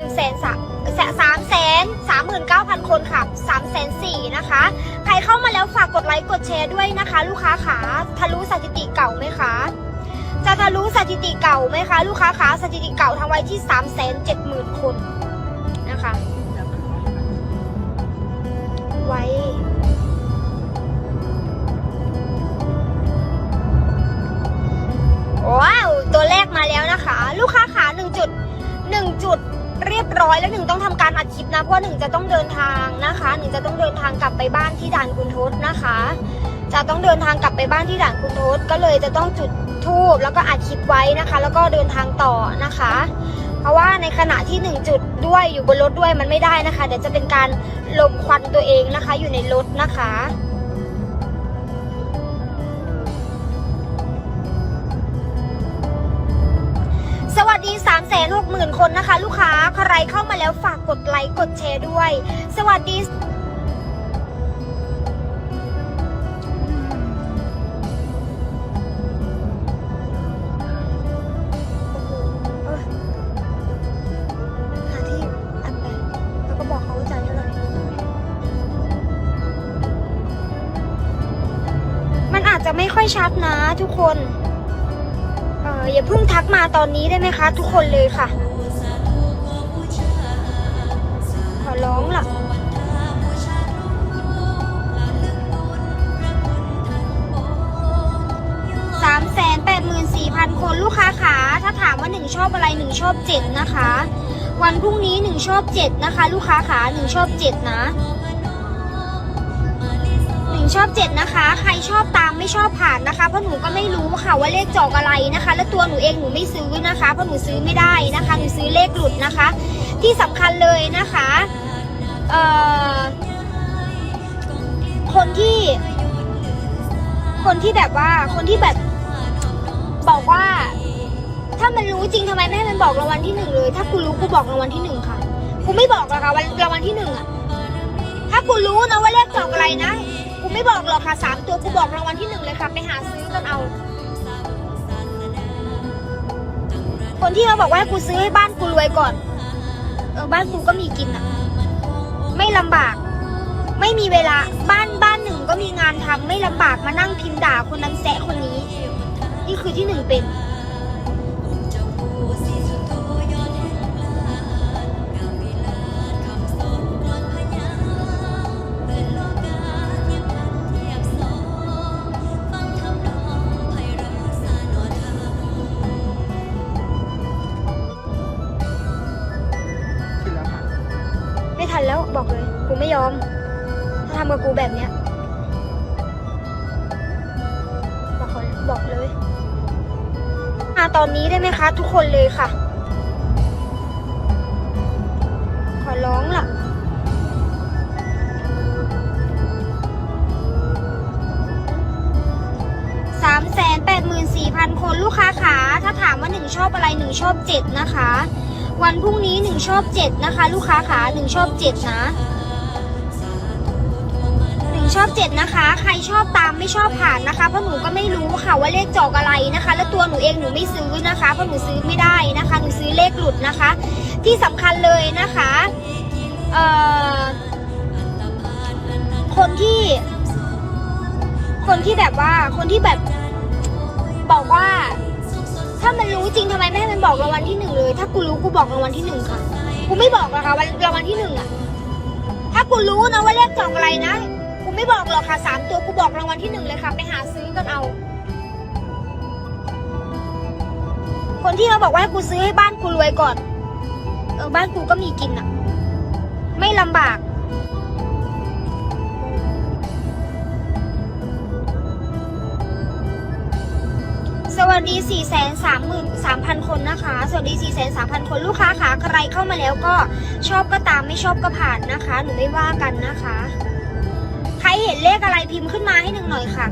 หนึ่งแสนสามสามแสนสามหมื่นเก้าพันคนค่ะสามแสนสี่นะคะ ใครเข้ามาแล้วฝากกดไลค์กดแชร์ด้วยนะคะ ลูกค้าขาทะลุสถิติเก่าไหมคะจะทะลุสถิติเก่าไหมคะ ลูกค้าขาสถิติเก่าทางไว้ที่สามแสนเจ็ดหมื่นคนนะคะ ไว้ว้าวตัวแรกมาแล้วนะคะ ลูกค้าขาหนึ่งจุดหนึ่งจุด เรียบร้อยแล้วหนึ่งต้องทำการอัดคลิปนะเพราะหนึ่งจะต้องเดินทางนะคะหนึ่งจะต้องเดินทางกลับไปบ้านที่ด่านคุณทศนะคะ จะต้องเดินทางกลับไปบ้านที่ด่านคุณทศก็เลยจะต้องจุดทูบแล้วก็อัดคลิปไว้นะคะ แล้วก็เดินทางต่อนะคะ เพราะว่าในขณะที่หนึ่งจุดด้วยอยู่บนรถด้วยมันไม่ได้นะคะเดี๋ยวจะเป็นการลมควันตัวเองนะคะ อยู่ในรถนะคะสวัสดี3 6 0 0 0 0 คนนะคะ ลูกค้าใครเข้ามาแล้วฝากกดไลค์กดแชร์ด้วย สวัสดีโอ้โหเอ้ยหาที่อันไปแล้วก็บอกเขาว่าจ่ายเท่าไหร่มันอาจจะไม่ค่อยชัดนะทุกคน เอออย่าเพิ่งทักมาตอนนี้ได้ไหมคะ ทุกคนเลยค่ะ ขอร้องล่ะสามแสนแปดหมื่นสี่พันคนลูกค้าขาถ้าถามว่าหนึ่งชอบอะไรหนึ่งชอบเจ็ดนะคะ วันพรุ่งนี้หนึ่งชอบเจ็ดนะคะ ลูกค้าขาหนึ่งชอบเจ็ดนะ ชอบเจ็ดนะคะ ใครชอบตามไม่ชอบผ่านนะคะ เพราะหนูก็ไม่รู้ค่ะว่าเลขจอกอะไรนะคะ และตัวหนูเองหนูไม่ซื้อนะคะ เพราะหนูซื้อไม่ได้นะคะ หนูซื้อเลขหลุดนะคะ ที่สำคัญเลยนะคะเอ่อคนที่ คนที่แบบว่าคนที่แบบบอกว่า ถ้ามันรู้จริงทำไมไม่ให้มันบอกรางวัลที่หนึ่งเลย ถ้ากูรู้กูบอกรางวัลที่หนึ่งค่ะกูไม่บอกหรอกค่ะวันรางวัลที่หนึ่งอะถ้ากูรู้นะว่าเลขจอกอะไรนะ ไม่บอกหรอกค่ะสามตัวกูบอกรางวัลที่หนึ่งเลยค่ะ ไปหาซื้อกันเอา คนที่มาบอกว่าให้กูซื้อให้บ้านกูรวยก่อน เออบ้านกูก็มีกินอะไม่ลำบาก ไม่มีเวลาบ้านบ้านหนึ่งก็มีงานทำไม่ลำบากมานั่งพิมพ์ด่าคนนั้นแซะคนนี้ นี่คือที่หนึ่งเป็น บอกเลย กูไม่ยอม ถ้าทำกับกูแบบเนี้ย บอกเขาบอกเลย มาตอนนี้ได้ไหมคะ ทุกคนเลยค่ะ ขอร้องล่ะสามแสนแปดหมื่นสี่พันคนลูกค้าขา ถ้าถามว่าหนึ่งชอบอะไรหนึ่งชอบเจ็ดนะคะ วันพรุ่งนี้หนึ่งชอบเจ็ดนะคะ ลูกค้าขาหนึ่งชอบเจ็ดนะหนึ่งชอบเจ็ดนะคะ ใครชอบตามไม่ชอบผ่านนะคะ เพราะหนูก็ไม่รู้ค่ะว่าเลขจอกอะไรนะคะ และตัวหนูเองหนูไม่ซื้อนะคะ เพราะหนูซื้อไม่ได้นะคะ หนูซื้อเลขหลุดนะคะ ที่สำคัญเลยนะคะเอ่อคนที่ คนที่แบบว่าคนที่แบบบอกว่าามันรู้จริงทำไมไม่ให้มันบอกรางวัลที่หนึ่งเลย ถ้ากูรู้กูบอกรางวัลที่หนึ่งค่ะ กูไม่บอกหรอกค่ะวันรางวัลที่หนึ่งอะถ้ากูรู้นะว่าเลขจองอะไรนะ กูไม่บอกหรอกค่ะสามตัวกูบอกรางวัลที่หนึ่งเลยค่ะ ไปหาซื้อกันเอา คนที่มาบอกว่าให้กูซื้อให้บ้านกูรวยก่อน เออบ้านกูก็มีกินอะไม่ลำบาก วัสดี 4 3 3 0 0 0 คนนะคะ สวัสดี 4 3 0 0 0 คนลูกค้าค่ะใครเข้ามาแล้วก็ชอบก็ตามไม่ชอบก็ผ่านนะคะ หนูไม่ว่ากันนะคะ ใครเห็นเลขอะไรพิมพ์ขึ้นมาให้หนึ่งหน่อยค่ะ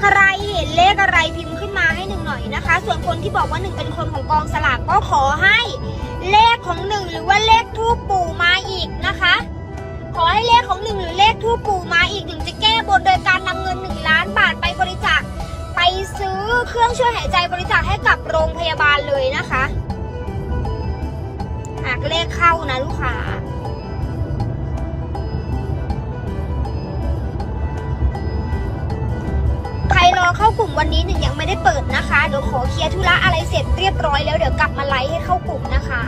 ใครเห็นเลขอะไรพิมพ์ขึ้นมาให้หนึ่งหน่อยนะคะ ส่วนคนที่บอกว่าหนึ่งเป็นคนของกองสลากก็ขอให้เลขของหนึ่งหรือว่าเลขทูปปู่มาอีกนะคะ ขอให้เลขของหนึ่งหรือเลขทูปปู่มาอีกหนึ่งจะแก้บนโดยการนำเงินหนึ่งล้านบาทไปบริจาค เครื่องช่วยหายใจบริจาคให้กับโรงพยาบาลเลยนะคะ หากเลขเข้านะลูกค้าใครรอเข้ากลุ่มวันนี้หนึ่งยังไม่ได้เปิดนะคะเดี๋ยวขอเคลียร์ธุระอะไรเสร็จเรียบร้อยแล้วเดี๋ยวกลับมาไลฟ์ให้เข้ากลุ่มนะคะ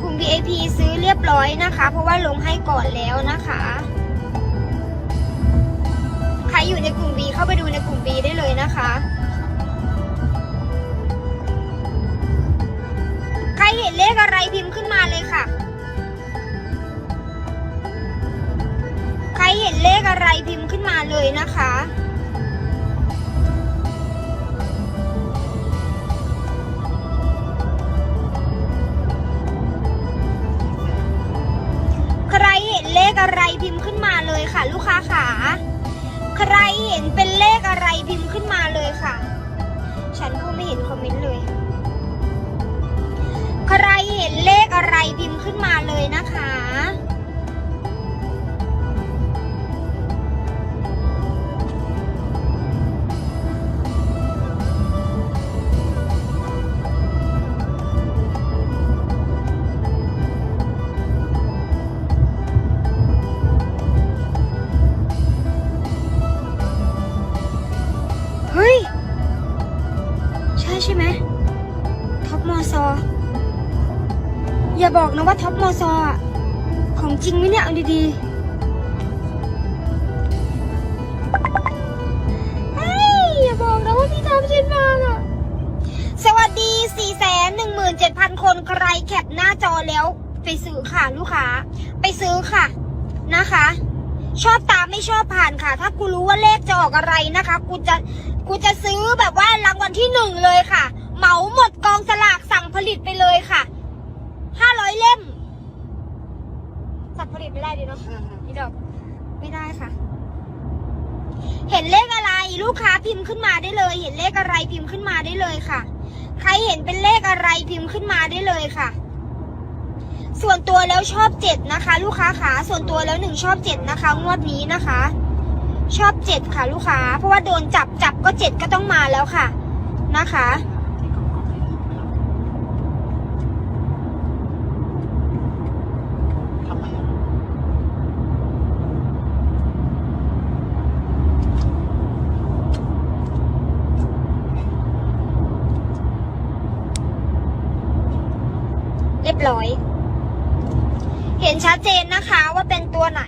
กลุ่ม VIP ซื้อเรียบร้อยนะคะ เพราะว่าลงให้ก่อนแล้วนะคะ อยู่ในกลุ่ม B เข้าไปดูในกลุ่ม B ได้เลยนะคะ ใครเห็นเลขอะไรพิมพ์ขึ้นมาเลยค่ะ ใครเห็นเลขอะไรพิมพ์ขึ้นมาเลยนะคะ เห็นเป็นเลขอะไรพิมพ์ขึ้นมาเลยค่ะ ฉันก็ไม่เห็นคอมเมนต์เลย ใครเห็นเลขอะไรพิมพ์ขึ้นมาเลยนะคะ บอกนะว่าท็อปมอซออะของจริงไหมเนี่ยเอาดีๆเฮ้ยอย่าบอกนะว่าพี่ทำเช่นมาอะสวัสดี 4 1 7 0 0 0 คนใครแคปหน้าจอแล้ว ไปซื้อค่ะลูกค้า ไปซื้อค่ะนะคะ ชอบตามไม่ชอบผ่านค่ะ ถ้ากูรู้ว่าเลขจะออกอะไรนะคะ กูจะกูจะซื้อแบบว่ารางวัลที่หนึ่งเลยค่ะ เหมาหมดกองสลากสั่งผลิตไปเลยค่ะ ห้าร้อยเล่ม สั่งผลิตไม่ได้ดิเนาะนี่ดอก ไม่ได้ค่ะ เห็นเลขอะไร ลูกค้าพิมพ์ขึ้นมาได้เลย เห็นเลขอะไรพิมพ์ขึ้นมาได้เลยค่ะ ใครเห็นเป็นเลขอะไรพิมพ์ขึ้นมาได้เลยค่ะ ส่วนตัวแล้วชอบเจ็ดนะคะ ลูกค้าขาส่วนตัวแล้วหนึ่งชอบเจ็ดนะคะ งวดนี้นะคะ ชอบเจ็ดค่ะ ลูกค้า เพราะว่าโดนจับจับก็เจ็ดก็ต้องมาแล้วค่ะ นะคะ